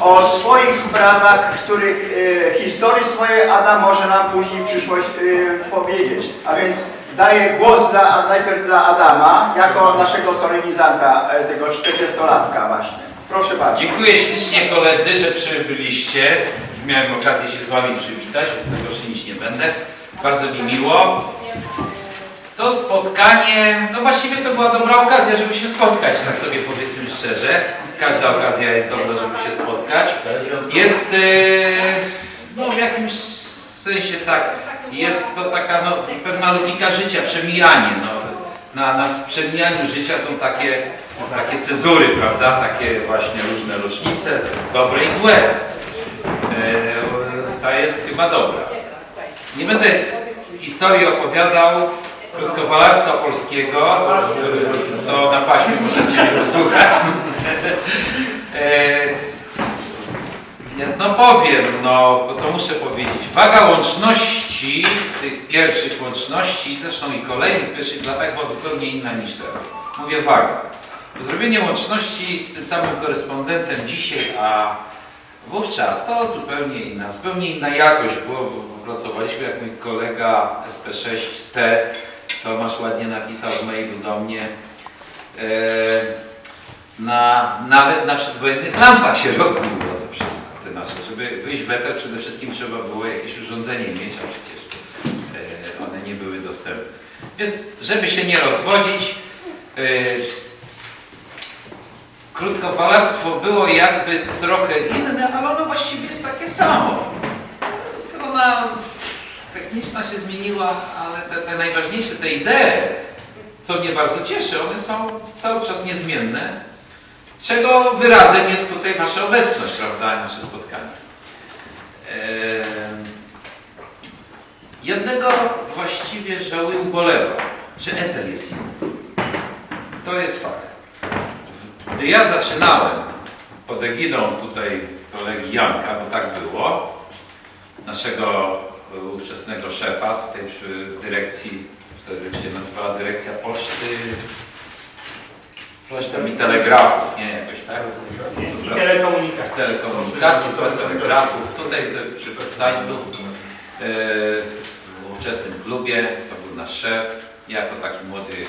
o swoich sprawach, których e, historii swojej Adam może nam później przyszłość e, powiedzieć. A więc daję głos dla, najpierw dla Adama, jako naszego solenizanta e, tego 40-latka właśnie. Proszę bardzo. Dziękuję ślicznie koledzy, że przybyliście. Już miałem okazję się z Wami przywitać, więc tego czynić nie będę. Bardzo mi miło. To spotkanie, no właściwie to była dobra okazja, żeby się spotkać, tak sobie powiedzmy szczerze. Każda okazja jest dobra, żeby się spotkać. Jest, e, no w jakimś sensie tak, jest to taka no, pewna logika życia, przemijanie. No. Na, na przemijaniu życia są takie, takie cezury, prawda? Takie właśnie różne rocznice, dobre i złe. E, ta jest chyba dobra. Nie będę historii opowiadał krótkowalarstwa polskiego, to na paśmie możecie posłuchać. E, no powiem, no bo to muszę powiedzieć. Waga łączności, tych pierwszych łączności, zresztą i kolejnych pierwszych latach była zupełnie inna niż teraz. Mówię waga. Zrobienie łączności z tym samym korespondentem dzisiaj, a wówczas to zupełnie inna, zupełnie inna jakość było, bo pracowaliśmy jak mój kolega SP6T, Tomasz ładnie napisał w mailu do mnie, e, na, nawet na przedwojennych lampach się robiło to wszystko, te nasze. Żeby wyjść w eter przede wszystkim trzeba było jakieś urządzenie mieć, a przecież e, one nie były dostępne. Więc żeby się nie rozwodzić, e, krótkofalarstwo było jakby trochę inne, ale ono właściwie jest takie samo. Strona techniczna się zmieniła, ale te, te najważniejsze, te idee, co mnie bardzo cieszy, one są cały czas niezmienne, czego wyrazem jest tutaj Wasza obecność, prawda, nasze spotkanie. Ehm, Jednego właściwie żałuję, ubolewam, że eter jest inny. To jest fakt. Gdy ja zaczynałem pod egidą tutaj kolegi Janka, bo tak było, naszego ówczesnego szefa tutaj przy dyrekcji, wtedy się nazywała dyrekcja poczty, coś tam i telegrafów, nie jakoś tak? I telekomunikacji. Telekomunikacji, telegrafów, tutaj te- przy Powstańcu, e, w ówczesnym klubie, to był nasz szef, jako taki młody,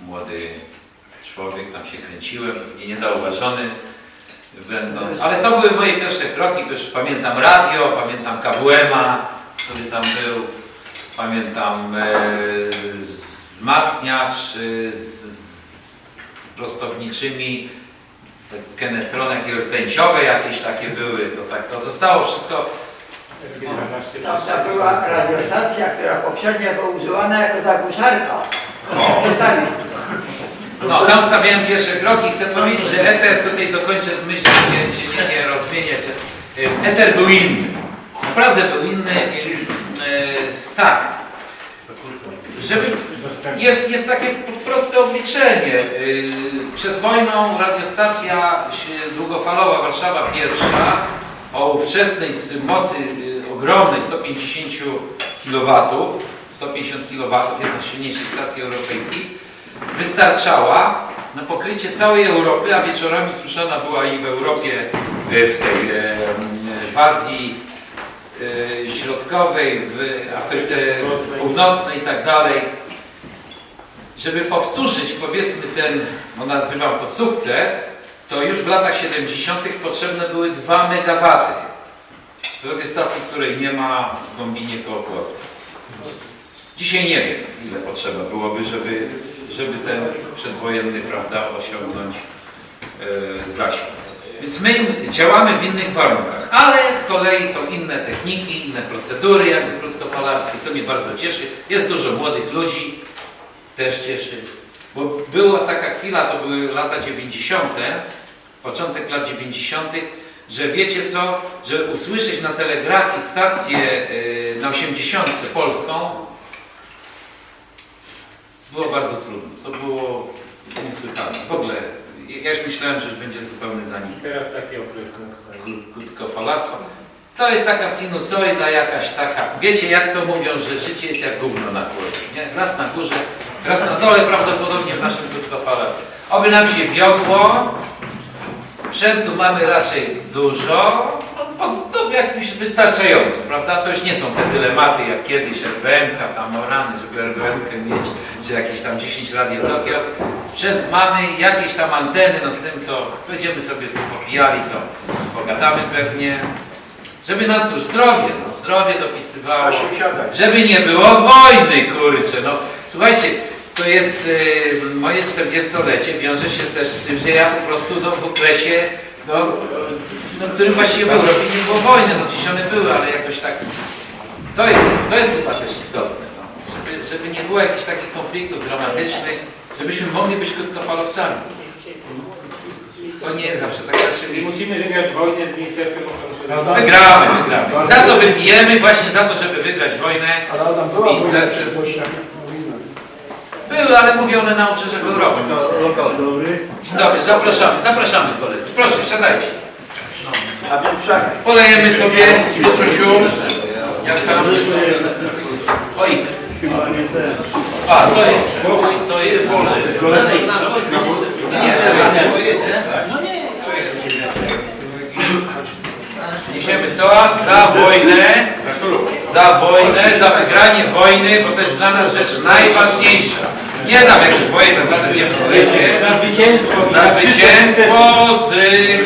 młody człowiek, tam się kręciłem, pewnie niezauważony będąc, ale to były moje pierwsze kroki, też pamiętam radio, pamiętam KWM-a, który tam był, pamiętam e, wzmacniacz e, z, z prostowniczymi, kenetronek i rtęciowe jakieś takie były, to tak, to zostało wszystko Tam ta była radiostacja, która poprzednio była używana jako zagłuszarka. No, tam stawiałem pierwsze kroki. Chcę powiedzieć, że eter, tutaj dokończę myśl, nie, się nie, nie rozmieniać. E, Eter był inny. Naprawdę był inny. E, tak. Żeby, jest, jest takie proste obliczenie. E, Przed wojną radiostacja długofalowa Warszawa pierwsza o ówczesnej mocy e, ogromnej 150 kW, 150 kW, jedna z silniejszych stacji europejskich, wystarczała na pokrycie całej Europy, a wieczorami słyszana była i w Europie, w tej w Azji Środkowej, w Afryce Północnej i tak dalej. Żeby powtórzyć powiedzmy ten, no nazywam to sukces, to już w latach 70. potrzebne były 2 MW. Z radiostacji, której nie ma w Gombinie koło Płocka. Dzisiaj nie wiem, ile potrzeba byłoby, żeby, żeby ten przedwojenny, prawda, osiągnąć e, zasięg. Więc my działamy w innych warunkach, ale z kolei są inne techniki, inne procedury, jakby krótkofalarskie, co mnie bardzo cieszy. Jest dużo młodych ludzi, też cieszy, bo była taka chwila, to były lata 90., początek lat 90., że wiecie co, że usłyszeć na telegrafii stację e, na 80 polską, było bardzo trudno. To było niesłychane. W ogóle, ja już myślałem, że już będzie zupełny zanik Teraz taki okres nastał. krót- krótkofalastwa. To jest taka sinusoida jakaś taka. Wiecie jak to mówią, że życie jest jak gówno na górze. Nie? Raz na górze, raz na dole prawdopodobnie w naszym krótkofalastwie. Oby nam się wiodło, Sprzętu mamy raczej dużo, no, no, jakiś wystarczająco, prawda? To już nie są te dylematy jak kiedyś RBM-ka, tam o rany, żeby RBM-kę mieć, czy jakieś tam 10 radio Tokio. Sprzęt mamy, jakieś tam anteny, no z tym to będziemy sobie tu popijali, to pogadamy pewnie. Żeby nam cóż, zdrowie, no zdrowie dopisywało. Żeby nie było wojny, kurczę, no. Słuchajcie, to jest y, moje 40-lecie, wiąże się też z tym, że ja po prostu no, w okresie, no, no, w którym właściwie w Europie nie było wojny, no dziś one były, ale jakoś tak, to jest, to jest chyba też istotne, no. żeby, żeby nie było jakichś takich konfliktów dramatycznych, żebyśmy mogli być krótkofalowcami. To nie jest zawsze tak oczywiste. musimy wygrać wojnę z Ministerstwem Środowiska. Wygramy, wygramy. Za to wybijemy, właśnie za to, żeby wygrać wojnę z ministerstwem. Były, ale mówią one na obrzeżach Europy. Dzień dobry, zapraszamy, zapraszamy koledzy. Proszę, siadajcie. A więc tak, Polejemy sobie, Piotrusiu. Jak tam? Oj. A, to jest, to jest wolny. Nie, to jest. Niesiemy toast za wojnę, za wojnę, za wygranie wojny, bo to jest dla nas rzecz najważniejsza. Nie tam jakąś wojnę na 20-lecie, Za zwycięstwo! za zwycięstwo z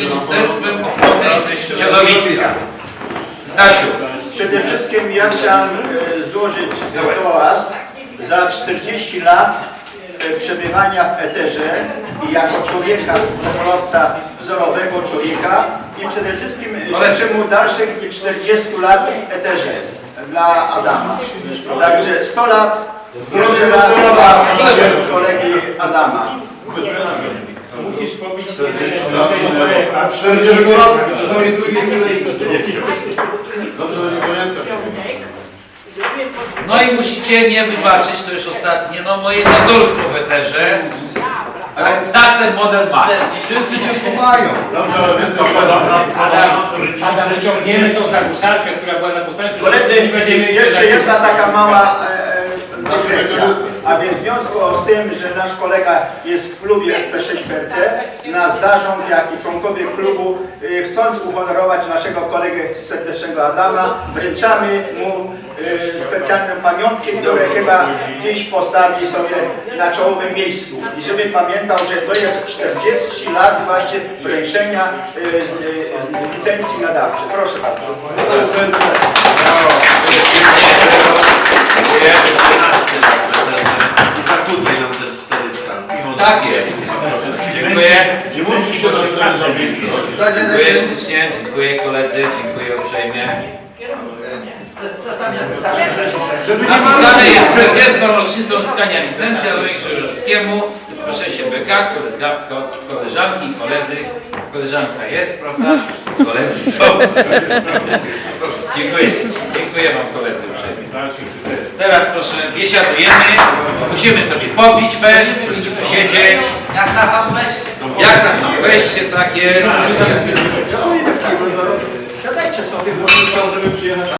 Ministerstwem Ochrony Środowiska. Stasiu, przede wszystkim ja chciałem e, złożyć toast za 40 lat e, przebywania w eterze i jako człowieka, wzorowca, wzorowego człowieka i przede wszystkim życzę mu dalszych 40 lat w eterze dla Adama. Także 100 lat dla naszego kolegi Adama. Musisz pobić sześć projekta. no i musicie mnie wybaczyć, to już ostatnie, no moje nadolstwo w eterze. Tak, tak ten model ma. Wszyscy cię słuchają. Dobrze, ale więcej Adam, Adam, wyciągniemy tą zagłuszarkę, która była na postaci. Koledzy, jeszcze jedna taka mała e. A więc w związku z tym, że nasz kolega jest w klubie SP6PRT, nasz zarząd, jak i członkowie klubu, e, chcąc uhonorować naszego kolegę serdecznego Adama, wręczamy mu e, specjalną pamiątkę, które chyba gdzieś postawi sobie na czołowym miejscu. I żeby pamiętał, że to jest 40 lat właśnie wręczenia e, z, z licencji nadawczej. Proszę bardzo. I zakłócaj nam te 400. Mimo Tak jest. Dziękuję. Nie musisz się. Dziękuję ślicznie, dziękuję koledzy, dziękuję uprzejmie. Napisane jest 40. rocznicą uzyskania licencji Adłowi Krzyżowskiemu z procesie BK, kolega, ko, koleżanki i koledzy. Koleżanka jest, prawda? Koledzy są. Dziękuję, ślicznie. dziękuję Wam koledzy uprzejmie. Teraz proszę, biesiadujemy. Musimy sobie popić fest, posiedzieć. Jak na Hamleście. Jak tam weźcie, tak jest. Siadajcie sobie, bo nie chciał, żeby przyjechać.